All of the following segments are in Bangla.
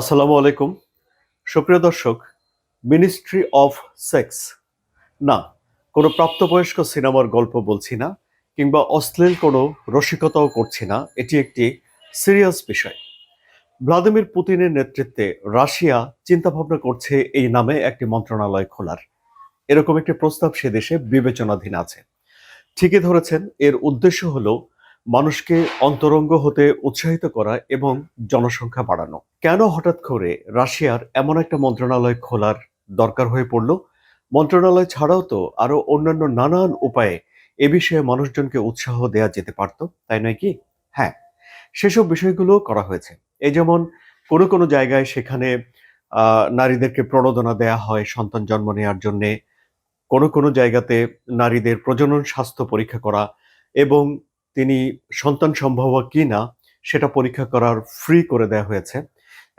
আসসালামু আলাইকুম। সুপ্রিয় দর্শক মিনিস্ট্রি অফ সেক্স না, কোনো প্রাপ্তবয়স্ক সিনেমার গল্প বলছি না, কিংবা অশ্লীল কোনো রসিকতাও করছি না, এটি একটি সিরিয়াস বিষয়। ভ্লাদিমির পুতিনের নেতৃত্বে রাশিয়া চিন্তাভাবনা করছে এই নামে একটি মন্ত্রণালয় খোলার। এরকম একটি প্রস্তাব সে দেশে বিবেচনাধীন আছে। ঠিকই ধরেছেন, এর উদ্দেশ্য হলো মানুষকে অন্তরঙ্গ হতে উৎসাহিত করা এবং জনসংখ্যা বাড়ানো। কেন হঠাৎ করে রাশিয়ার এমন একটা মন্ত্রণালয় খোলার দরকার হয়ে পড়ল? মন্ত্রণালয় ছাড়াও তো আরও অন্যান্য নানান উপায়ে এ বিষয়ে মানুষজনকে উৎসাহ দেওয়া যেতে পারত, তাই নয় কি? হ্যাঁ সেসব বিষয়গুলো করা হয়েছে। এই যেমন কোনো কোনো জায়গায় সেখানে নারীদেরকে প্রণোদনা দেয়া হয় সন্তান জন্ম নেওয়ার জন্যে। কোনো কোনো জায়গাতে নারীদের প্রজনন স্বাস্থ্য পরীক্ষা করা এবং তিনি সন্তান সম্ভব কি না, সেটা পরীক্ষা করার ফ্রি করে দেওয়া হয়েছে।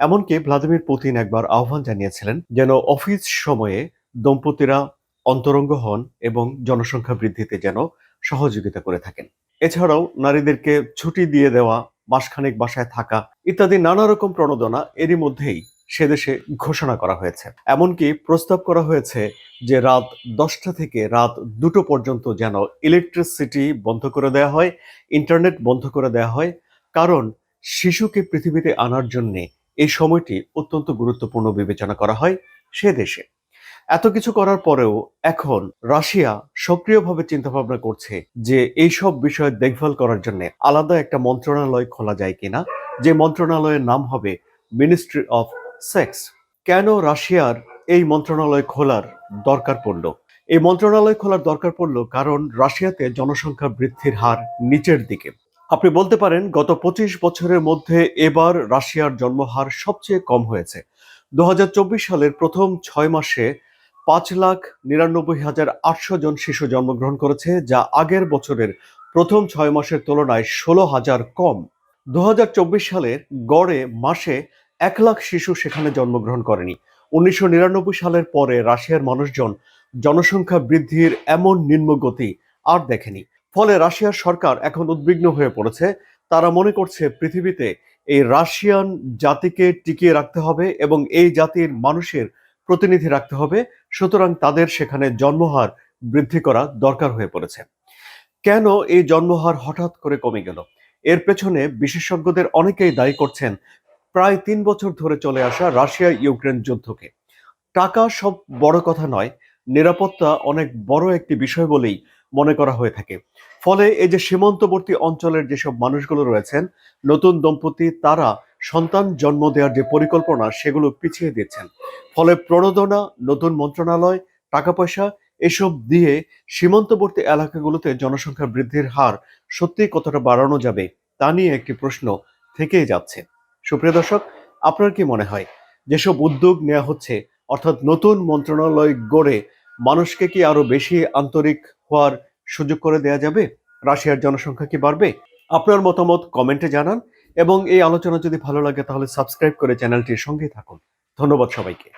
এমনকি ভ্লাদিমির পুতিন একবার আহ্বান জানিয়েছিলেন যেন অফিস সময়ে দম্পতিরা অন্তরঙ্গ হন এবং জনসংখ্যা বৃদ্ধিতে যেন সহযোগিতা করে থাকেন। এছাড়াও নারীদেরকে ছুটি দিয়ে দেওয়া, মাসখানেক বাসায় থাকা ইত্যাদি নানা রকম প্রণোদনা এরই মধ্যেই সে দেশে ঘোষণা করা হয়েছে। এমনকি প্রস্তাব করা হয়েছে যে রাত দশটা থেকে রাত দুটো পর্যন্ত যেন ইলেকট্রিসিটি বন্ধ করে দেওয়া হয় ইন্টারনেট বন্ধ করে দেওয়া হয়, কারণ শিশুকে পৃথিবীতে আনার জন্যে এই সময়টি অত্যন্ত গুরুত্বপূর্ণ বিবেচনা করা হয় সে দেশে। এত কিছু করার পরেও এখন রাশিয়া সক্রিয়ভাবে চিন্তা ভাবনা করছে যে এই সব বিষয় দেখভাল করার জন্য আলাদা একটা মন্ত্রণালয় খোলা যায় কিনা। যে মন্ত্রণালয়ের নাম হবে মিনিস্ট্রি অফ সেক্স। কেন রাশিয়ার এই মন্ত্রণালয় খোলার দরকার পড়ল? এই মন্ত্রণালয় খোলার দরকার পড়ল কারণ রাশিয়াতে জনসংখ্যা বৃদ্ধির হার নিচের দিকে। আপনি বলতে পারেন, গত পঁচিশ বছরের মধ্যে এবার রাশিয়ার জন্মহার সবচেয়ে কম হয়েছে। দু হাজার চব্বিশ সালের প্রথম ছয় মাসে পাঁচ লাখ নিরানব্বই হাজার আটশো জন শিশু জন্মগ্রহণ করেছে, যা আগের বছরের প্রথম ছয় মাসের তুলনায় ষোলো হাজার কম। দু সালের গড়ে মাসে এক লাখ শিশু সেখানে জন্মগ্রহণ করেনি। উনিশশো নিরানব্বই সালের পরে রাশিয়ার মানুষজন জনসংখ্যা বৃদ্ধির এমন নিম্নগতি আর দেখেনি। ফলে রাশিয়ার সরকার এখন উদ্বিগ্ন হয়ে পড়েছে। তারা মনে করছে পৃথিবীতে এই রাশিয়ান জাতিকে টিকিয়ে রাখতে হবে এবং এই জাতির মানুষের প্রতিনিধি রাখতে হবে। সুতরাং তাদের সেখানে জন্মহার বৃদ্ধি করা দরকার হয়ে পড়েছে। কেন এই জন্মহার হঠাৎ করে কমে গেল? এর পেছনে বিশেষজ্ঞদের অনেকেই দায়ী করছেন প্রায় তিন বছর ধরে চলে আসা রাশিয়া ইউক্রেন যুদ্ধকে। টাকা সব বড় কথা নয়, নিরাপত্তা অনেক বড় একটি বিষয় বলেই মনে করা হয়ে থাকে। ফলে এই যে সীমান্তবর্তী অঞ্চলের যেসব মানুষগুলো রয়েছেন, নতুন দম্পতি, তারা সন্তান জন্ম দেওয়ার যে পরিকল্পনা, সেগুলো পিছিয়ে দিচ্ছেন। ফলে প্রণোদনা, নতুন মন্ত্রণালয় টাকা পয়সা এসব দিয়ে সীমান্তবর্তী এলাকাগুলোতে জনসংখ্যা বৃদ্ধির হার সত্যি কতটা বাড়ানো যাবে, তা নিয়ে একটি প্রশ্ন থেকেই যাচ্ছে। সুপ্রিয় দর্শক, আপনার কি মনে হয়, যেসব উদ্যোগ নেওয়া হচ্ছে, অর্থাৎ নতুন মন্ত্রণালয় গড়ে মানুষকে কি আরও বেশি আন্তরিক হওয়ার সুযোগ করে দেয়া যাবে? রাশিয়ার জনসংখ্যা কি বাড়বে? আপনার মতামত কমেন্টে জানান এবং এই আলোচনা যদি ভালো লাগে তাহলে সাবস্ক্রাইব করে চ্যানেলটির সঙ্গে থাকুন। ধন্যবাদ সবাইকে।